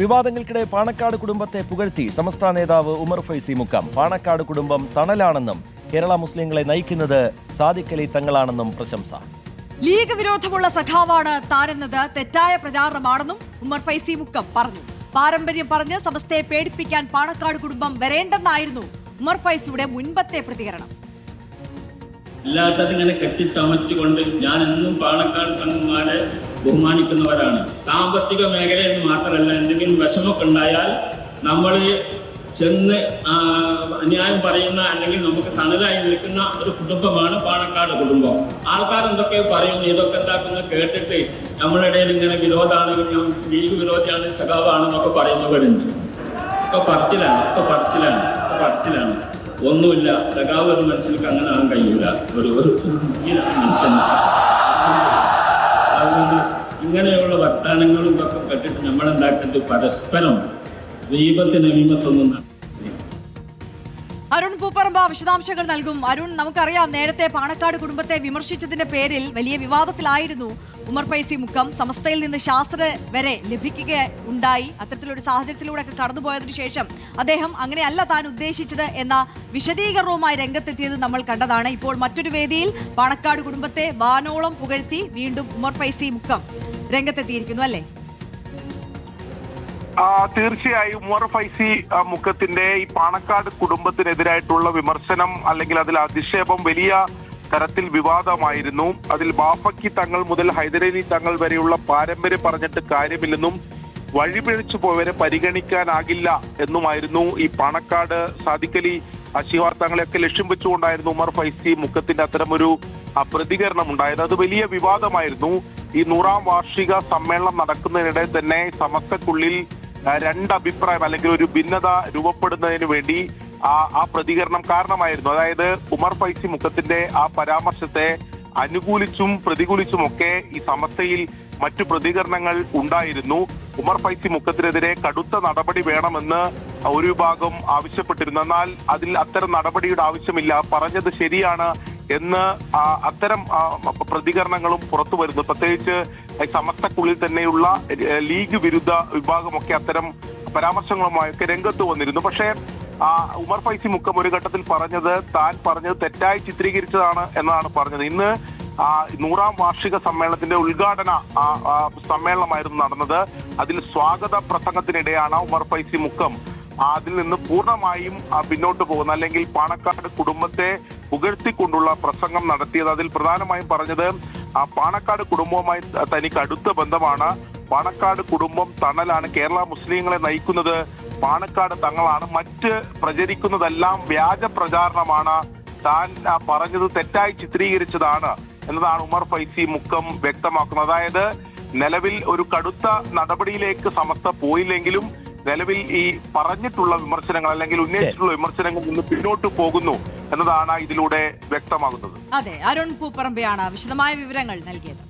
വിവാദങ്ങൾക്കിടെ പാണക്കാട് കുടുംബത്തെ പുകഴ്ത്തി സമസ്ത നേതാവ് ഉമർ ഫൈസി മുക്കം. പാണക്കാട് കുടുംബം തണലാണെന്നും കേരള മുസ്ലിങ്ങളെ നയിക്കുന്നത് സാദിഖലി തങ്ങളാണെന്നും പ്രശംസ. ലീഗ് വിരോധമുള്ള സഖാവാണ് താനെന്നത്. തെറ്റായ പ്രചാരണമാണെന്നും ഉമർ ഫൈസി മുക്കം പറഞ്ഞു. പാരമ്പര്യം പറഞ്ഞ് സമസ്തയെ പേടിപ്പിക്കാൻ പാണക്കാട് കുടുംബം വരേണ്ടെന്നായിരുന്നു ഉമർ ഫൈസിയുടെ മുൻപത്തെ പ്രതികരണം. ഇല്ലാത്തതിങ്ങനെ കെട്ടിച്ചമച്ചുകൊണ്ട് ഞാൻ എന്നും പാണക്കാട് തങ്ങന്മാരെ ബഹുമാനിക്കുന്നവരാണ്. സാമ്പത്തിക എന്ന് മാത്രമല്ല എന്തെങ്കിലും വിഷമമൊക്കെ ഉണ്ടായാൽ നമ്മൾ ചെന്ന് അന്യായം പറയുന്ന അല്ലെങ്കിൽ നമുക്ക് തണലായി നിൽക്കുന്ന ഒരു കുടുംബമാണ് പാണക്കാട് കുടുംബം. ആൾക്കാർ എന്തൊക്കെ പറയുന്നു ഇതൊക്കെ എന്താക്കുന്ന കേട്ടിട്ട് നമ്മുടെ ഇടയിൽ ഇങ്ങനെ വിരോധാണ് ലീഗ് വിരോധിയാണ് സഖാവാണ് എന്നൊക്കെ പറയുന്നവരുണ്ട്. ഒക്കെ പറച്ചിലാണ് ഒക്കെ പറച്ചിലാണ് ഒക്കെ പറച്ചിലാണ്. ഒന്നുമില്ല സഖാവ് ഒരു മനുഷ്യർക്ക് അങ്ങനെ ആകാൻ കഴിയില്ല ഒരു ഒരു മനുഷ്യൻ. ഇങ്ങനെയുള്ള വർത്തമാനങ്ങളും ഒക്കെ കേട്ടിട്ട് നമ്മൾ എന്താക്കേണ്ടത് പരസ്പരം ദൈവത്തിന് അമീമത്തൊന്നും നട- അരുൺ പൂപ്പറമ്പ വിശദാംശങ്ങൾ നൽകും. അരുൺ നമുക്കറിയാം നേരത്തെ പാണക്കാട് കുടുംബത്തെ വിമർശിച്ചതിന്റെ പേരിൽ വലിയ വിവാദത്തിലായിരുന്നു ഉമർ പൈസി മുക്കം. സമസ്തയിൽ നിന്ന് ശാസ്ത്ര വരെ ലഭിക്കുക ഉണ്ടായി. അത്തരത്തിലൊരു സാഹചര്യത്തിലൂടെ ഒക്കെ കടന്നുപോയതിനു ശേഷം അദ്ദേഹം അങ്ങനെയല്ല താൻ ഉദ്ദേശിച്ചത് എന്ന വിശദീകരണവുമായി രംഗത്തെത്തിയത് നമ്മൾ കണ്ടതാണ്. ഇപ്പോൾ മറ്റൊരു വേദിയിൽ പാണക്കാട് കുടുംബത്തെ വാനോളം പുകഴ്ത്തി വീണ്ടും ഉമർ പൈസി മുക്കം രംഗത്തെത്തിയിരിക്കുന്നു അല്ലേ? തീർച്ചയായും ഉമർ ഫൈസി മുഖത്തിന്റെ ഈ പാണക്കാട് കുടുംബത്തിനെതിരായിട്ടുള്ള വിമർശനം അല്ലെങ്കിൽ അതിൽ അധിക്ഷേപം വലിയ തരത്തിൽ വിവാദമായിരുന്നു. അതിൽ ബാഫക്കി തങ്ങൾ മുതൽ ഹൈദരലി തങ്ങൾ വരെയുള്ള പാരമ്പര്യം പറഞ്ഞിട്ട് കാര്യമില്ലെന്നും വഴിപിഴച്ചു പോയവരെ പരിഗണിക്കാനാകില്ല എന്നുമായിരുന്നു ഈ പാണക്കാട് സാദിഖലി ശിവാർ തങ്ങളെയൊക്കെ ലക്ഷ്യം വെച്ചുകൊണ്ടായിരുന്നു ഉമർ ഫൈസി മുഖത്തിന്റെ അത്തരമൊരു പ്രതികരണം ഉണ്ടായത് അത് വലിയ വിവാദമായിരുന്നു. ഈ നൂറാം വാർഷിക സമ്മേളനം നടക്കുന്നതിനിടെ തന്നെ സമസ്തക്കുള്ളിൽ രണ്ട് അഭിപ്രായം അല്ലെങ്കിൽ ഒരു ഭിന്നത രൂപപ്പെടുന്നതിന് വേണ്ടി ആ പ്രതികരണം കാരണമായിരുന്നു. അതായത് ഉമർ ഫൈസി മുഖത്തിന്റെ ആ പരാമർശത്തെ അനുകൂലിച്ചും പ്രതികൂലിച്ചും ഒക്കെ ഈ സമസ്തയിൽ മറ്റു പ്രതികരണങ്ങൾ ഉണ്ടായിരുന്നു. ഉമർ ഫൈസി മുഖത്തിനെതിരെ കടുത്ത നടപടി വേണമെന്ന് ഒരു വിഭാഗം ആവശ്യപ്പെട്ടിരുന്നു. എന്നാൽ അതിൽ അത്തരം നടപടിയുടെ ആവശ്യമില്ല. പറഞ്ഞത് ശരിയാണ്. എന്ന് അത്തരം പ്രതികരണങ്ങളും പുറത്തു വരുന്നു. പ്രത്യേകിച്ച് സമസ്തക്കുള്ളിൽ തന്നെയുള്ള ലീഗ് വിരുദ്ധ വിഭാഗമൊക്കെ അത്തരം പരാമർശങ്ങളുമായൊക്കെ രംഗത്ത് വന്നിരുന്നു. പക്ഷേ ഉമർ ഫൈസി മുക്കം ഒരു ഘട്ടത്തിൽ പറഞ്ഞത് താൻ പറഞ്ഞത് തെറ്റായി ചിത്രീകരിച്ചതാണ് എന്നാണ് പറഞ്ഞത്. ഇന്ന് നൂറാം വാർഷിക സമ്മേളനത്തിന്റെ ഉദ്ഘാടന സമ്മേളനമായിരുന്നു നടന്നത്. അതിൽ സ്വാഗത പ്രസംഗത്തിനിടെയാണ് ഉമർ ഫൈസി മുക്കം അതിൽ നിന്ന് പൂർണമായും പിന്നോട്ട് പോകുന്ന അല്ലെങ്കിൽ പാണക്കാട് കുടുംബത്തെ പുകഴ്ത്തിക്കൊണ്ടുള്ള പ്രസംഗം നടത്തിയത്. അതിൽ പ്രധാനമായും പറഞ്ഞത് ആ പാണക്കാട് കുടുംബവുമായി തനിക്ക് അടുത്ത ബന്ധമാണ്. പാണക്കാട് കുടുംബം തണലാണ്. കേരള മുസ്ലിങ്ങളെ നയിക്കുന്നത് പാണക്കാട് തങ്ങളാണ്. മറ്റ് പ്രചരിക്കുന്നതെല്ലാം വ്യാജ പ്രചാരണമാണ്. താൻ പറഞ്ഞത് തെറ്റായി ചിത്രീകരിച്ചതാണ് എന്നതാണ് ഉമർ ഫൈസി മുക്കം വ്യക്തമാക്കുന്നത്. അതായത് നിലവിൽ ഒരു കടുത്ത നടപടിയിലേക്ക് സമസ്ത പോയില്ലെങ്കിലും നിലവിൽ ഈ പറഞ്ഞിട്ടുള്ള വിമർശനങ്ങൾ അല്ലെങ്കിൽ ഉന്നയിച്ചിട്ടുള്ള വിമർശനങ്ങൾ നിന്ന് പിന്നോട്ട് പോകുന്നു എന്നതാണ് ഇതിലൂടെ വ്യക്തമാകുന്നത്. അതെ അരുൺ പൂപ്പറമ്പയാണ് വിശദമായ വിവരങ്ങൾ നൽകിയത്.